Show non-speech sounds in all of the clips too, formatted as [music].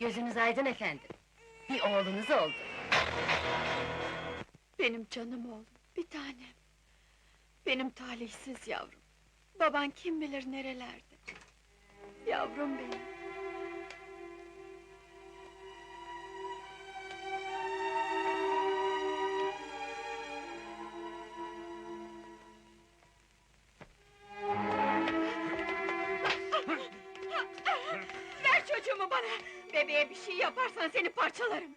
Gözünüz aydın efendim. Bir oğlunuz oldu. Benim canım oğlum, bir tanem. Benim talihsiz yavrum. Baban kim bilir nerelerde. Yavrum benim. Çocuğumu bana! Bebeğe bir şey yaparsan seni parçalarım!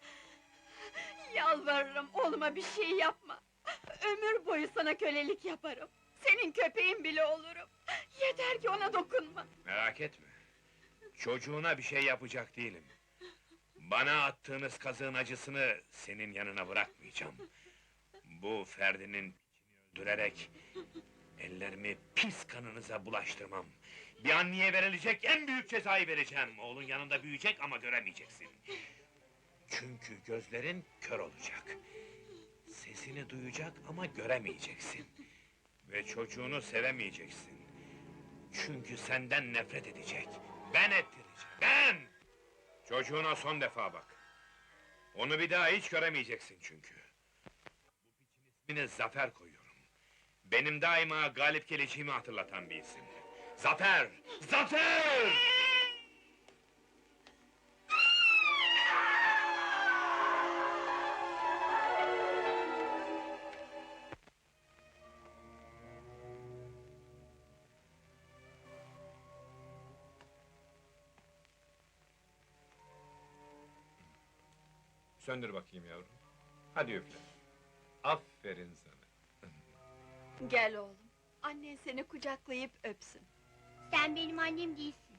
Yalvarırım, oğluma bir şey yapma! Ömür boyu sana kölelik yaparım! Senin köpeğin bile olurum! Yeter ki ona dokunma! Merak etme. Çocuğuna bir şey yapacak değilim. Bana attığınız kazığın acısını senin yanına bırakmayacağım. Bu Ferdi'nin öldürerek ellerimi pis kanınıza bulaştırmam. Bir anneye verilecek en büyük cezayı vereceğim. Oğlun yanında büyüyecek ama göremeyeceksin. Çünkü gözlerin kör olacak. Sesini duyacak ama göremeyeceksin. Ve çocuğunu sevemeyeceksin. Çünkü senden nefret edecek. Ben ettireceğim. Ben! Çocuğuna son defa bak. Onu bir daha hiç göremeyeceksin çünkü. Bu piçin ismini Zafer koyuyorum. Benim daima galip geleceğimi hatırlatan bir isim. Zafer! Zafer! Söndür bakayım yavrum. Hadi üfle. Aferin sana. Gel oğlum, annen seni kucaklayıp öpsün. Sen benim annem değilsin.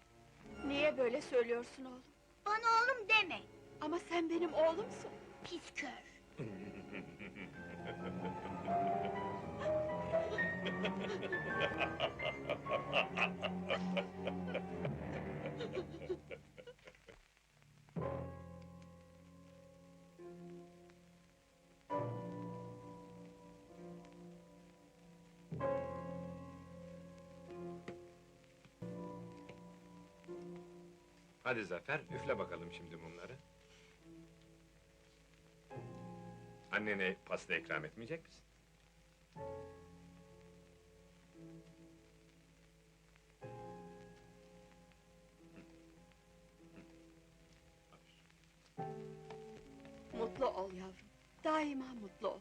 Niye böyle söylüyorsun oğlum? Bana oğlum deme. Ama sen benim oğlumsun. Pis kör. [laughs] Hadi Zafer, üfle bakalım şimdi mumları. Annene pasta ikram etmeyecek misin? Mutlu ol yavrum, daima mutlu ol.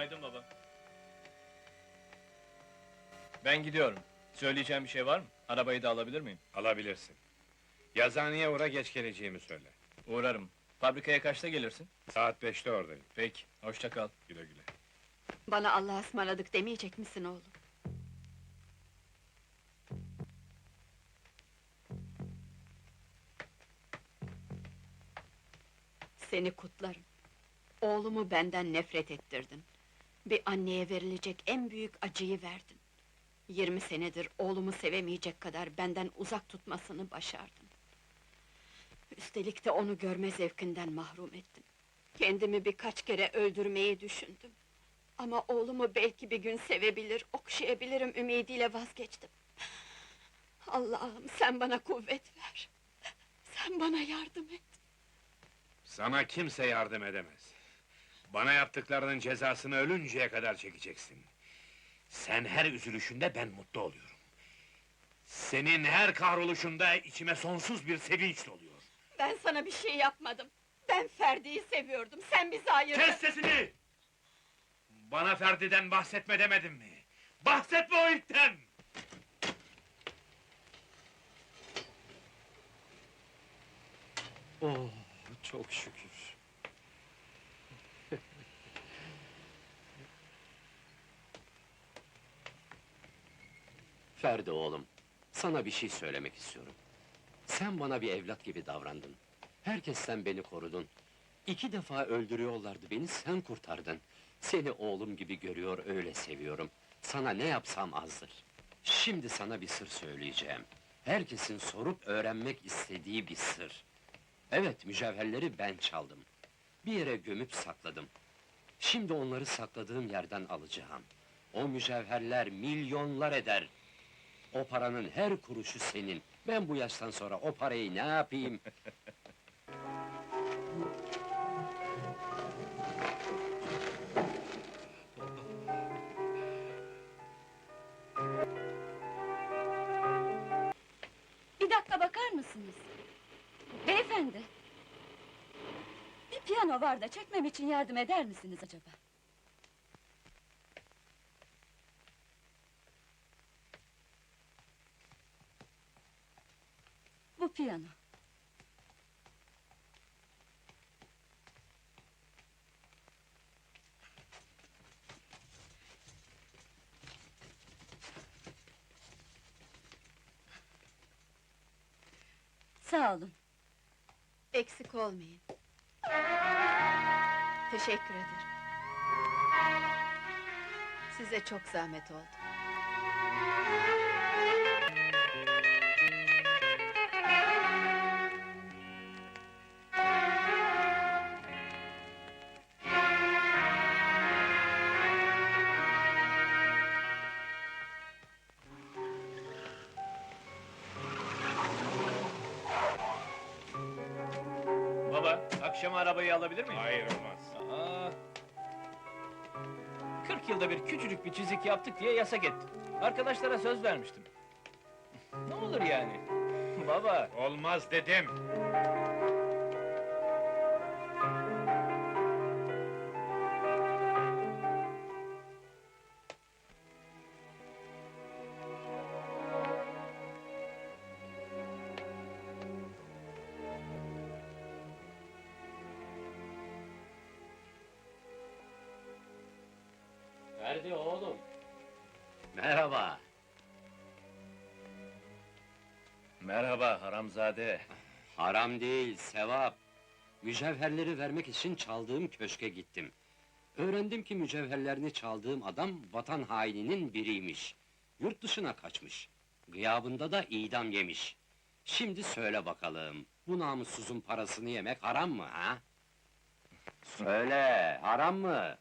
Günaydın baba. Ben gidiyorum. Söyleyeceğim bir şey var mı? Arabayı da alabilir miyim? Alabilirsin. Yazıhaneye uğra geç geleceğimi söyle. Uğrarım. Fabrikaya kaçta gelirsin? Saat beşte oradayım. Peki, hoşça kal. Güle güle. Bana Allah'a ısmarladık demeyecek misin oğlum? Seni kutlarım. Oğlumu benden nefret ettirdin. Bir anneye verilecek en büyük acıyı verdin. Yirmi senedir oğlumu sevemeyecek kadar benden uzak tutmasını başardın. Üstelik de onu görme zevkinden mahrum ettin. Kendimi birkaç kere öldürmeyi düşündüm. Ama oğlumu belki bir gün sevebilir, okşayabilirim ümidiyle vazgeçtim. Allah'ım sen bana kuvvet ver. Sen bana yardım et. Sana kimse yardım edemez. Bana yaptıklarının cezasını ölünceye kadar çekeceksin. Sen her üzülüşünde ben mutlu oluyorum. Senin her kahroluşunda içime sonsuz bir sevinç doluyor. Ben sana bir şey yapmadım. Ben Ferdi'yi seviyordum, sen bizi ayırdın. Kes sesini! Bana Ferdi'den bahsetme demedim mi? Bahsetme o itten! Oh, çok şükür. Ferdi oğlum, sana bir şey söylemek istiyorum. Sen bana bir evlat gibi davrandın. Herkesten beni korudun. İki defa öldürüyorlardı beni, sen kurtardın. Seni oğlum gibi görüyor, öyle seviyorum. Sana ne yapsam azdır. Şimdi sana bir sır söyleyeceğim. Herkesin sorup öğrenmek istediği bir sır. Evet, mücevherleri ben çaldım. Bir yere gömüp sakladım. Şimdi onları sakladığım yerden alacağım. O mücevherler milyonlar eder. O paranın her kuruşu senin. Ben bu yaştan sonra o parayı ne yapayım? Bir dakika bakar mısınız? Beyefendi! Bir piyano var da çekmem için yardım eder misiniz acaba? Piyano. Sağ olun. Eksik olmayın. Teşekkür ederim. Size çok zahmet oldu. Baba, akşam arabayı alabilir miyim? Hayır olmaz. Aa, 40 yılda bir küçücük bir çizik yaptık diye yasak ettim. Arkadaşlara söz vermiştim. ne olur yani? [laughs] Baba, Olmaz dedim. Ferdi oğlum. Merhaba. merhaba Haramzade. Haram değil, sevap. Mücevherleri vermek için çaldığım köşke gittim. Öğrendim ki mücevherlerini çaldığım adam vatan haininin biriymiş. Yurt dışına kaçmış. Gıyabında da idam yemiş. Şimdi söyle bakalım, bu namussuzun parasını yemek haram mı ha? Söyle, haram mı?